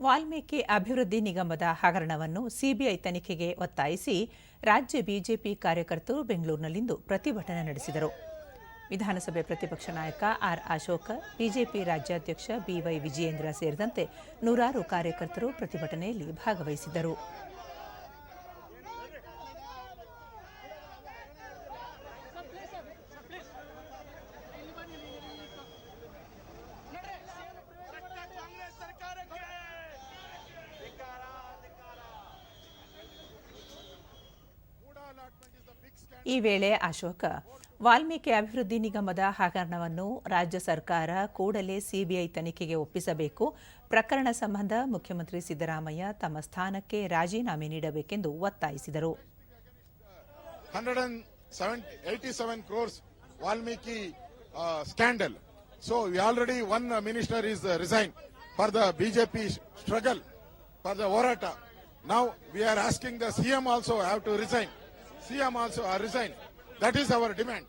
ವಾಲ್ಮೀಕಿ ಅಭಿವೃದ್ಧಿ ನಿಗಮದ ಹಗರಣವನ್ನು ಸಿಬಿಐ ತನಿಖೆಗೆ ಒತ್ತಾಯಿಸಿ ರಾಜ್ಯ ಬಿಜೆಪಿ ಕಾರ್ಯಕರ್ತರು ಬೆಂಗಳೂರಿನಲ್ಲಿಂದು ಪ್ರತಿಭಟನೆ ನಡೆಸಿದರು. ವಿಧಾನಸಭೆ ಪ್ರತಿಪಕ್ಷ ನಾಯಕ ಆರ್ ಅಶೋಕ, ಬಿಜೆಪಿ ರಾಜ್ಯಾಧ್ಯಕ್ಷ ಬಿವೈ ವಿಜಯೇಂದ್ರ ಸೇರಿದಂತೆ ನೂರಾರು ಕಾರ್ಯಕರ್ತರು ಪ್ರತಿಭಟನೆಯಲ್ಲಿ ಭಾಗವಹಿಸಿದ್ದರು. ಈ ವೇಳೆ ಅಶೋಕ, ವಾಲ್ಮೀಕಿ ಅಭಿವೃದ್ಧಿ ನಿಗಮದ ಹಗರಣವನ್ನು ರಾಜ್ಯ ಸರ್ಕಾರ ಕೂಡಲೇ ಸಿಬಿಐ ತನಿಖೆಗೆ ಒಪ್ಪಿಸಬೇಕು. ಪ್ರಕರಣ ಸಂಬಂಧ ಮುಖ್ಯಮಂತ್ರಿ ಸಿದ್ದರಾಮಯ್ಯ ತಮ್ಮ ಸ್ಥಾನಕ್ಕೆ ರಾಜೀನಾಮೆ ನೀಡಬೇಕೆಂದು ಒತ್ತಾಯಿಸಿದರು. Valmiki scandal so already one minister is resign for the BJP struggle for the ಹೋರಾಟ ನಾವು we are asking the CM also have to resign CM also uh, resign. That is our demand.